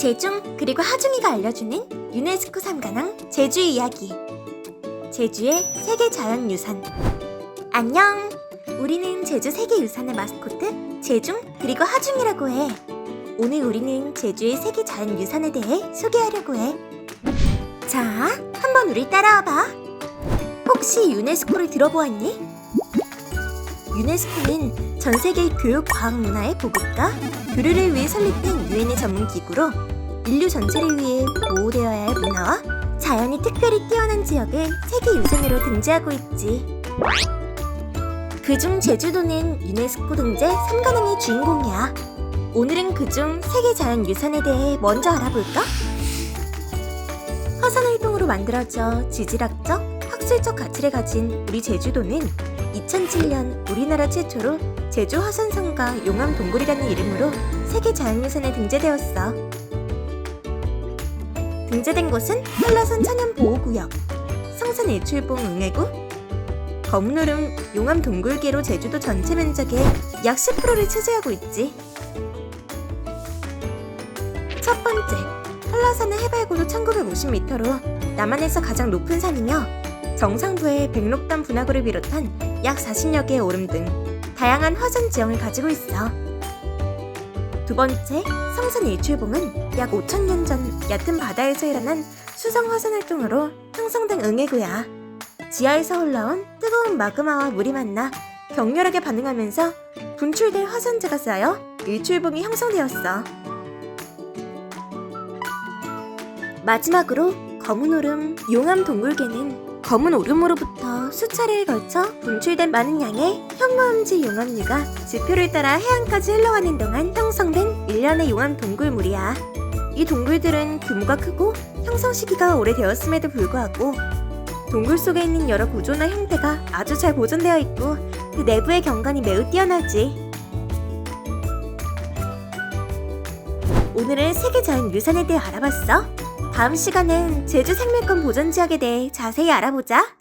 제중 그리고 하중이가 알려주는 유네스코 삼관왕 제주의 이야기. 제주의 세계 자연유산. 안녕! 우리는 제주 세계유산의 마스코트 제중 그리고 하중이라고 해. 오늘 우리는 제주의 세계 자연유산에 대해 소개하려고 해 자 한번 우리 따라와봐. 혹시 유네스코를 들어보았니? 유네스코는 전 세계 교육 과학 문화의 보급과 교류를 위해 설립된 유엔의 전문 기구로 인류 전체를 위해 보호되어야 할 문화와 자연이 특별히 뛰어난 지역을 세계 유산으로 등재하고 있지. 그중 제주도는 유네스코 등재 3관왕의 주인공이야. 오늘은 그중 세계 자연 유산에 대해 먼저 알아볼까? 화산 활동으로 만들어져 지질학적, 학술적 가치를 가진 우리 제주도는 2007년 우리나라 최초로 제주 화산성과 용암 동굴이라는 이름으로 세계 자연유산에 등재되었어. 등재된 곳은 한라산 천연보호구역, 성산 일출봉 응해구, 검노름 용암 동굴계로 제주도 전체 면적의 약 10%를 차지하고 있지. 첫 번째, 한라산은 해발고도 1950m로 남한에서 가장 높은 산이며 정상부에 백록담 분화구를 비롯한 약 40여 개의 오름 등 다양한 화산 지형을 가지고 있어. 두 번째, 성산 일출봉은 약 5천년 전 얕은 바다에서 일어난 수성 화산 활동으로 형성된 응해구야. 지하에서 올라온 뜨거운 마그마와 물이 만나 격렬하게 반응하면서 분출된 화산재가 쌓여 일출봉이 형성되었어. 마지막으로 검은 오름 용암 동굴계는 검은 오름으로부터 수차례에 걸쳐 분출된 많은 양의 현무암지 용암류가 지표를 따라 해안까지 흘러가는 동안 형성된 일련의 용암 동굴물이야. 이 동굴들은 규모가 크고 형성 시기가 오래되었음에도 불구하고 동굴 속에 있는 여러 구조나 형태가 아주 잘 보존되어 있고 그 내부의 경관이 매우 뛰어나지. 오늘은 세계 자연 유산에 대해 알아봤어. 다음 시간엔 제주 생물권 보전 지역에 대해 자세히 알아보자.